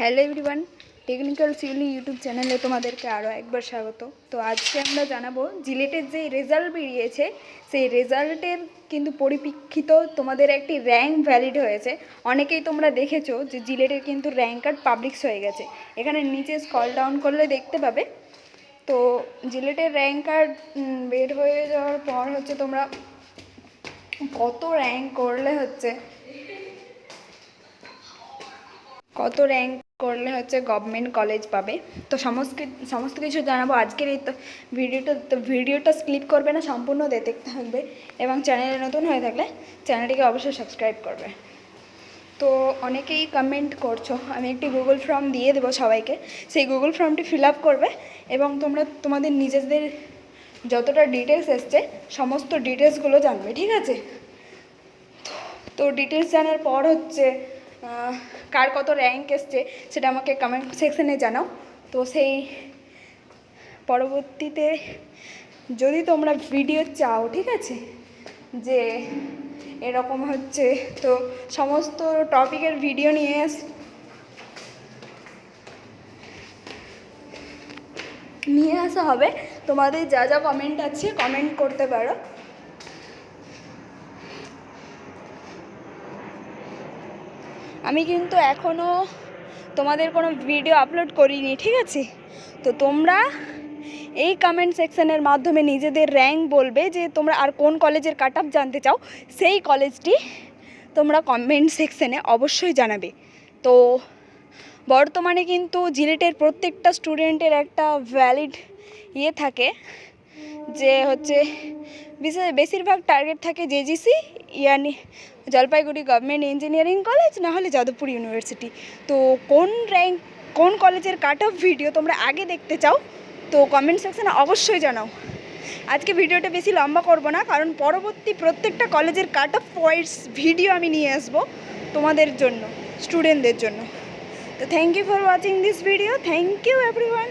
Hello everyone, technical Shiuli YouTube চ্যানেলে তোমাদেরকে আরও একবার স্বাগত। তো আজকে আমরা জানাব জিলেটের যে রেজাল্ট বেরিয়েছে, সেই রেজাল্টের কিন্তু পরিপ্রেক্ষিত তোমাদের একটি র্যাঙ্ক ভ্যালিড হয়েছে। অনেকেই তোমরা দেখেছ যে জিলেটের কিন্তু র্যাঙ্ক কার্ড পাবলিক্স হয়ে গেছে। এখানে নিচে স্কল ডাউন করলে দেখতে পাবে। তো জিলেটের র্যাঙ্ক কার্ড বের হয়ে যাওয়ার পর হচ্ছে তোমরা কত র্যাঙ্ক করলে হচ্ছে কত র্যাঙ্ক করলে হচ্ছে গভর্নমেন্ট কলেজ পাবে? তো সমস্ত সমস্ত কিছু জানাব। আজকের এই তো ভিডিওটা তো ভিডিওটা স্ক্লিপ করবে না, সম্পূর্ণ দেখতে থাকবে। এবং চ্যানেলে নতুন হয়ে থাকলে চ্যানেলটিকে অবশ্যই সাবস্ক্রাইব করবে। তো অনেকেই কমেন্ট করছ, আমি একটি গুগল ফর্ম দিয়ে দেবো সবাইকে। সেই গুগল ফর্মটি ফিল আপ করবে এবং তোমরা, তোমাদের নিজেদের যতটা ডিটেলস এসছে, সমস্ত ডিটেলসগুলো জানবে, ঠিক আছে? তো ডিটেলস জানার পর হচ্ছে কার কত র্যাঙ্ক এসছে সেটা আমাকে কমেন্ট সেকশনে জানাও। তো সেই পরবর্তীতে যদি তোমরা ভিডিও চাও, ঠিক আছে? যে এরকম হচ্ছে, তো সমস্ত টপিকের ভিডিও নিয়ে আস নিয়ে আসা হবে। তোমাদের যা যা কমেন্ট আছে কমেন্ট করতে পারো। আমি কিন্তু এখনও তোমাদের কোনো ভিডিও আপলোড করিনি, ঠিক আছে? তো তোমরা এই কমেন্ট সেকশনের মাধ্যমে নিজেদের র্যাঙ্ক বলবে যে তোমরা আর কোন কলেজের কাট জানতে চাও, সেই কলেজটি তোমরা কমেন্ট সেকশনে অবশ্যই জানাবে। তো বর্তমানে কিন্তু জিলেটের প্রত্যেকটা স্টুডেন্টের একটা ভ্যালিড ইয়ে থাকে। যে হচ্ছে বিশেষ বেশিরভাগ টার্গেট থাকে জেজিসি ইয়ানি জলপাইগুড়ি গভর্নমেন্ট ইঞ্জিনিয়ারিং কলেজ না হলে যাদবপুর ইউনিভার্সিটি তো কোন র্যাঙ্ক কোন কলেজের কাট অফ ভিডিও তোমরা আগে দেখতে চাও, তো কমেন্ট সেকশনে অবশ্যই জানাও। আজকে ভিডিওটা বেশি লম্বা করব না, কারণ পরবর্তী প্রত্যেকটা কলেজের কাট অফ পয়েন্টস ভিডিও আমি নিয়ে আসব তোমাদের জন্য স্টুডেন্টদের জন্য। তো thank you for watching this video thank you everyone